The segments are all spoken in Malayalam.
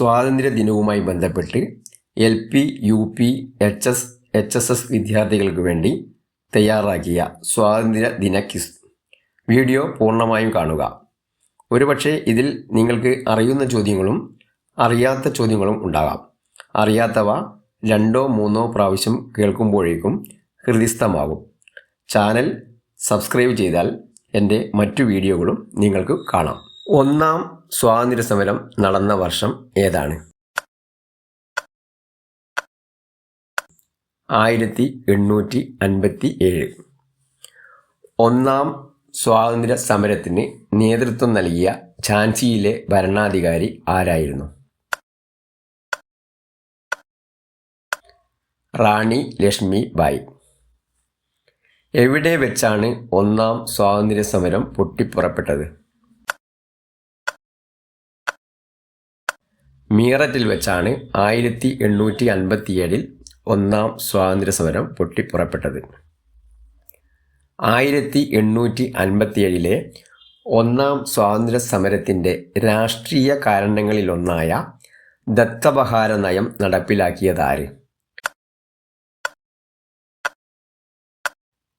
സ്വാതന്ത്ര്യ ദിനവുമായി ബന്ധപ്പെട്ട് L P U P H S H S S വിദ്യാർത്ഥികൾക്ക് വേണ്ടി തയ്യാറാക്കിയ സ്വാതന്ത്ര്യ ദിന ക്വിസ്. വീഡിയോ പൂർണമായും കാണുക. ഒരുപക്ഷെ ഇതിൽ നിങ്ങൾക്ക് അറിയുന്ന ചോദ്യങ്ങളും അറിയാത്ത ചോദ്യങ്ങളും ഉണ്ടാകാം. അറിയാത്തവ രണ്ടോ മൂന്നോ പ്രാവശ്യം കേൾക്കുമ്പോഴേക്കും ഹൃദിസ്ഥമാകും ചാനൽ സബ്സ്ക്രൈബ് ചെയ്താൽ എന്റെ മറ്റു വീഡിയോകളും നിങ്ങൾക്ക് കാണാം. ഒന്നാം സ്വാതന്ത്ര്യ സമരം നടന്ന വർഷം ഏതാണ്? ആയിരത്തി എണ്ണൂറ്റി അൻപത്തി ഏഴ് ഒന്നാം സ്വാതന്ത്ര്യ സമരത്തിന് നേതൃത്വം നൽകിയ ഝാൻസിയിലെ ഭരണാധികാരി ആരായിരുന്നു? റാണി ലക്ഷ്മി ബായി. എവിടെ വെച്ചാണ് ഒന്നാം സ്വാതന്ത്ര്യ സമരം പൊട്ടിപ്പുറപ്പെട്ടത്? മീററ്റിൽ വെച്ചാണ് ആയിരത്തി എണ്ണൂറ്റി അൻപത്തിയേഴിൽ ഒന്നാം സ്വാതന്ത്ര്യ സമരം പൊട്ടിപ്പുറപ്പെട്ടത്. ആയിരത്തി എണ്ണൂറ്റി അൻപത്തിയേഴിലെ ഒന്നാം സ്വാതന്ത്ര്യ സമരത്തിന്റെ രാഷ്ട്രീയ കാരണങ്ങളിലൊന്നായ ദത്തപഹാര നയം നടപ്പിലാക്കിയതാര്?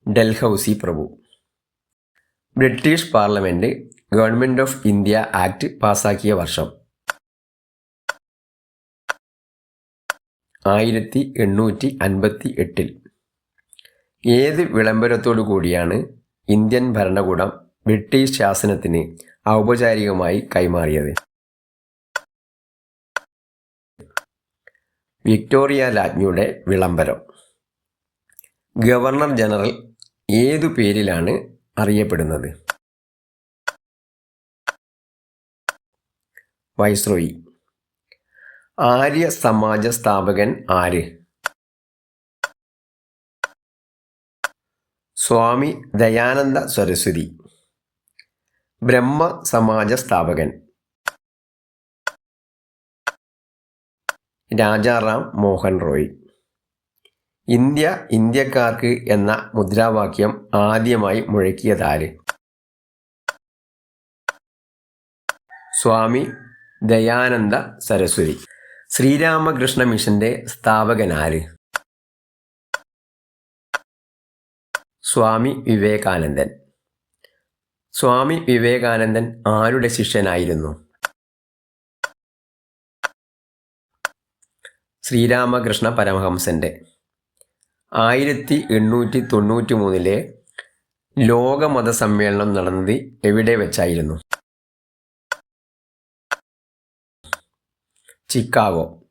Dalhousie Prabhu. British parliament government of India act പാസാക്കിയ വർഷം ആയിരത്തി എണ്ണൂറ്റി അൻപത്തി എട്ടിൽ ഏത് വിളംബരത്തോടു കൂടിയാണ് ഇന്ത്യൻ ഭരണകൂടം ബ്രിട്ടീഷ് ശാസനത്തിന് ഔപചാരികമായി കൈമാറിയത്? വിക്ടോറിയ രാജ്ഞിയുടെ വിളംബരം. ഗവർണർ ജനറൽ ഏതു പേരിലാണ് അറിയപ്പെടുന്നത്? വൈസ്രോയി. ആര്യ സമാജ സ്ഥാപകൻ ആര്? സ്വാമി ദയാനന്ദ സരസ്വതി. ബ്രഹ്മ സമാജ സ്ഥാപകൻ രാജാറാം മോഹൻ റോയ്. ഇന്ത്യ ഇന്ത്യക്കാർക്ക് എന്ന മുദ്രാവാക്യം ആദ്യമായി മുഴക്കിയതാര്? സ്വാമി ദയാനന്ദ സരസ്വതി. ശ്രീരാമകൃഷ്ണ മിഷന്റെ സ്ഥാപകനാര്? സ്വാമി വിവേകാനന്ദൻ. സ്വാമി വിവേകാനന്ദൻ ആരുടെ ശിഷ്യനായിരുന്നു? ശ്രീരാമകൃഷ്ണ പരമഹംസന്റെ. ആയിരത്തി എണ്ണൂറ്റി തൊണ്ണൂറ്റി മൂന്നിലെ ലോകമത സമ്മേളനം നടന്നത് എവിടെ വെച്ചായിരുന്നു? ചിക്കാഗോ.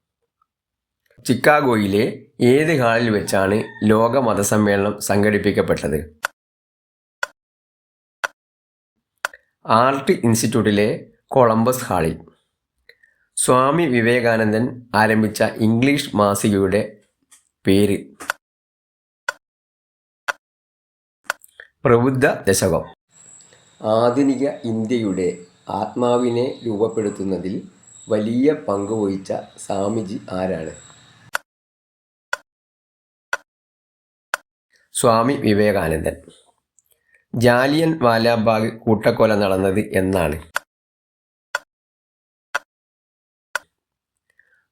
ചിക്കാഗോയിലെ ഏത് ഹാളിൽ വെച്ചാണ് ലോക മതസമ്മേളനം സംഘടിപ്പിക്കപ്പെട്ടത്? ആർട്ട് ഇൻസ്റ്റിറ്റ്യൂട്ടിലെ കൊളംബസ് ഹാളിൽ. സ്വാമി വിവേകാനന്ദൻ ആരംഭിച്ച ഇംഗ്ലീഷ് മാസികയുടെ പേര്. പ്രബുദ്ധ ദശകം. ആധുനിക ഇന്ത്യയുടെ ആത്മാവിനെ രൂപപ്പെടുത്തുന്നതിൽ വലിയ പങ്ക് വഹിച്ച സ്വാമിജി ആരാണ്? സ്വാമി വിവേകാനന്ദൻ. ജാലിയൻ വാലാബാഗ് കൂട്ടക്കൊല നടന്നത് എന്നാണ്.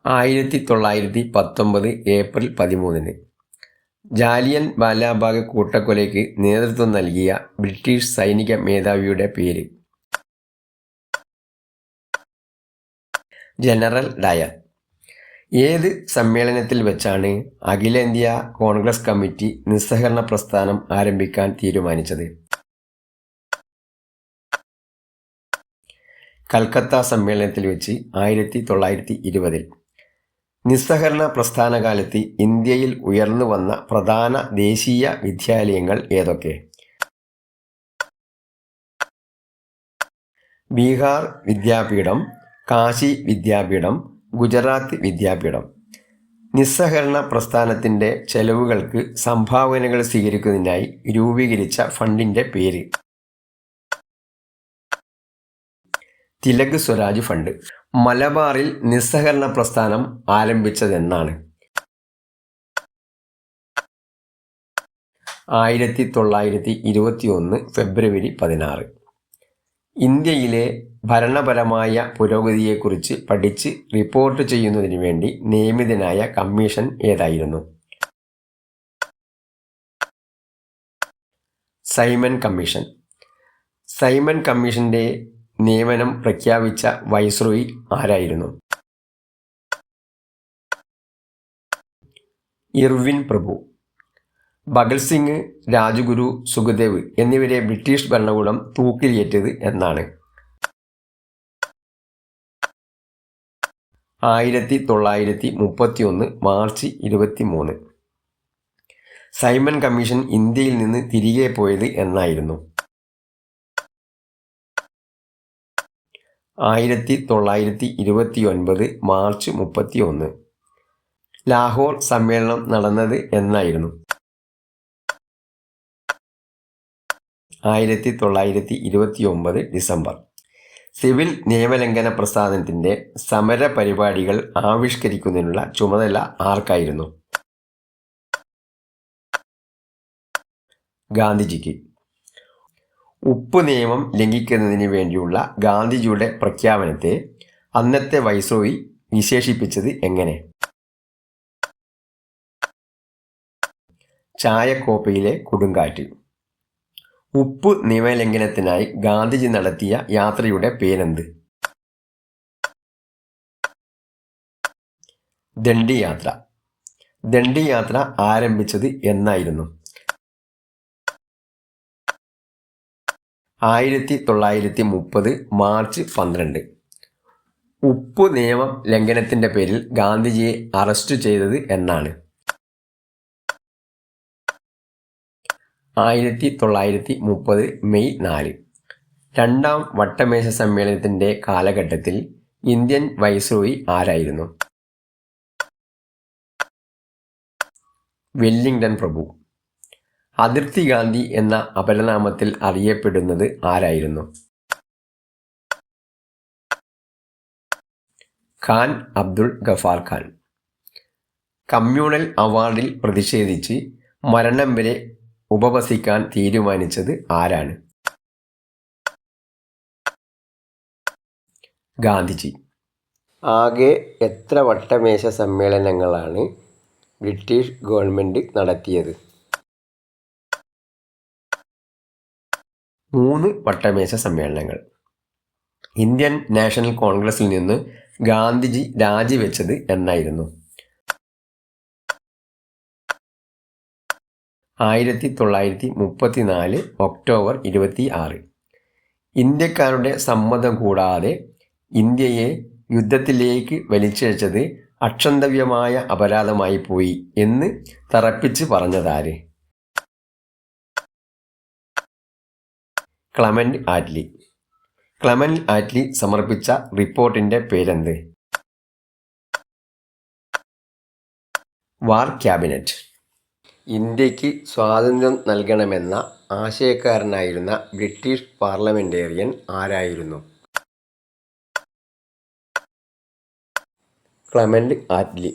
ആയിരത്തി തൊള്ളായിരത്തി പത്തൊമ്പത് ഏപ്രിൽ പതിമൂന്നിന് ജാലിയൻ വാലാബാഗ് കൂട്ടക്കൊലയ്ക്ക് നേതൃത്വം നൽകിയ ബ്രിട്ടീഷ് സൈനിക മേധാവിയുടെ പേര് ജനറൽ ഡയർ ഏത് സമ്മേളനത്തിൽ വെച്ചാണ് അഖിലേന്ത്യാ കോൺഗ്രസ് കമ്മിറ്റി നിസ്സഹകരണ പ്രസ്ഥാനം ആരംഭിക്കാൻ തീരുമാനിച്ചത്? കൽക്കത്ത സമ്മേളനത്തിൽ വെച്ച് ആയിരത്തി തൊള്ളായിരത്തി ഇരുപതിൽ. നിസ്സഹകരണ പ്രസ്ഥാനകാലത്ത് ഇന്ത്യയിൽ ഉയർന്നു വന്ന പ്രധാന ദേശീയ വിദ്യാലയങ്ങൾ ഏതൊക്കെ? ബീഹാർ വിദ്യാപീഠം കാശി വിദ്യാപീഠം ഗുജറാത്ത് വിദ്യാപീഠം. നിസ്സഹകരണ പ്രസ്ഥാനത്തിന്റെ ചെലവുകൾക്ക് സംഭാവനകൾ സ്വീകരിക്കുന്നതിനായി രൂപീകരിച്ച ഫണ്ടിന്റെ പേര്. തിലക് സ്വരാജ് ഫണ്ട്. മലബാറിൽ നിസ്സഹകരണ പ്രസ്ഥാനം ആരംഭിച്ചതെന്നാണ്. ആയിരത്തി തൊള്ളായിരത്തി ഇരുപത്തി ഒന്ന് ഫെബ്രുവരി പതിനാറ്. ഇന്ത്യയിലെ ഭരണപരമായ പുരോഗതിയെക്കുറിച്ച് പഠിച്ച് റിപ്പോർട്ട് ചെയ്യുന്നതിന് വേണ്ടി നിയമിതനായ കമ്മീഷൻ ഏതായിരുന്നു? Simon commission. സൈമൺ കമ്മീഷന്റെ നിയമനം പ്രഖ്യാപിച്ച വൈസ്രോയി ആരായിരുന്നു? ഇർവിൻ പ്രഭു. ഭഗത് സിംഗ് രാജഗുരു സുഖദേവ് എന്നിവരെ ബ്രിട്ടീഷ് ഭരണകൂടം തൂക്കിലേറ്റത് എന്നാണ്. ആയിരത്തി തൊള്ളായിരത്തി മുപ്പത്തി ഒന്ന് മാർച്ച് ഇരുപത്തി മൂന്ന് സൈമൺ കമ്മീഷൻ ഇന്ത്യയിൽ നിന്ന് തിരികെ പോയത് എന്നായിരുന്നു. ആയിരത്തി തൊള്ളായിരത്തി ഇരുപത്തി ഒൻപത് മാർച്ച് മുപ്പത്തി ഒന്ന് ലാഹോർ സമ്മേളനം നടന്നത് എന്നായിരുന്നു. ആയിരത്തി തൊള്ളായിരത്തി ഇരുപത്തി ഒമ്പത് ഡിസംബർ. സിവിൽ നിയമലംഘന പ്രസ്ഥാനത്തിന്റെ സമര പരിപാടികൾ ആവിഷ്കരിക്കുന്നതിനുള്ള ചുമതല ആർക്കായിരുന്നു? ഗാന്ധിജിക്ക്. ഉപ്പ് നിയമം ലംഘിക്കുന്നതിന് വേണ്ടിയുള്ള ഗാന്ധിജിയുടെ പ്രഖ്യാപനത്തെ അന്നത്തെ വൈസോയി വിശേഷിപ്പിച്ചത് എങ്ങനെ? ചായക്കോപ്പയിലെ കൊടുങ്കാറ്റ്. ഉപ്പ് നിയമലംഘനത്തിനായി ഗാന്ധിജി നടത്തിയ യാത്രയുടെ പേരെന്ത്? ദണ്ഡി യാത്ര ദണ്ഡി യാത്ര ആരംഭിച്ചത് എന്നായിരുന്നു. ആയിരത്തി തൊള്ളായിരത്തി മുപ്പത് മാർച്ച് പന്ത്രണ്ട്. ഉപ്പ് നിയമ ലംഘനത്തിന്റെ പേരിൽ ഗാന്ധിജിയെ അറസ്റ്റ് ചെയ്തത് എന്നാണ്. ആയിരത്തി തൊള്ളായിരത്തി മുപ്പത് മെയ് നാല്. രണ്ടാം വട്ടമേശ സമ്മേളനത്തിന്റെ കാലഘട്ടത്തിൽ ഇന്ത്യൻ വൈസ്രോയി ആരായിരുന്നു? വെല്ലിംഗ്ടൺ പ്രഭു. അതിർത്തി ഗാന്ധി എന്ന അപരനാമത്തിൽ അറിയപ്പെടുന്നത് ആരായിരുന്നു? ഖാൻ അബ്ദുൾ ഗഫാർ ഖാൻ. കമ്മ്യൂണൽ അവാർഡിൽ പ്രതിഷേധിച്ച് മരണം വരെ ഉപവസിക്കാൻ തീരുമാനിച്ചത് ആരാണ്? ഗാന്ധിജി. ആകെ എത്ര വട്ടമേശ സമ്മേളനങ്ങളാണ് ബ്രിട്ടീഷ് ഗവൺമെന്റ് നടത്തിയത്? മൂന്ന് വട്ടമേശ സമ്മേളനങ്ങൾ. ഇന്ത്യൻ നാഷണൽ കോൺഗ്രസിൽ നിന്ന് ഗാന്ധിജി രാജിവെച്ചത് എന്നായിരുന്നു. ആയിരത്തി തൊള്ളായിരത്തി മുപ്പത്തി നാല് ഒക്ടോബർ ഇരുപത്തി ആറ് ഇന്ത്യക്കാരുടെ സമ്മതം കൂടാതെ ഇന്ത്യയെ യുദ്ധത്തിലേക്ക് വലിച്ചഴിച്ചത് അക്ഷന്തവ്യമായ അപരാധമായി പോയി എന്ന് തറപ്പിച്ച് പറഞ്ഞതാര്? Clement Attlee. ക്ലമന്റ് ആറ്റ്ലി സമർപ്പിച്ച റിപ്പോർട്ടിന്റെ പേരെന്ത്? War cabinet. ഇന്ത്യയ്ക്ക് സ്വാതന്ത്ര്യം നൽകണമെന്ന ആശയക്കാരനായിരുന്ന ബ്രിട്ടീഷ് പാർലമെന്റേറിയൻ ആരായിരുന്നു? Clement Attlee.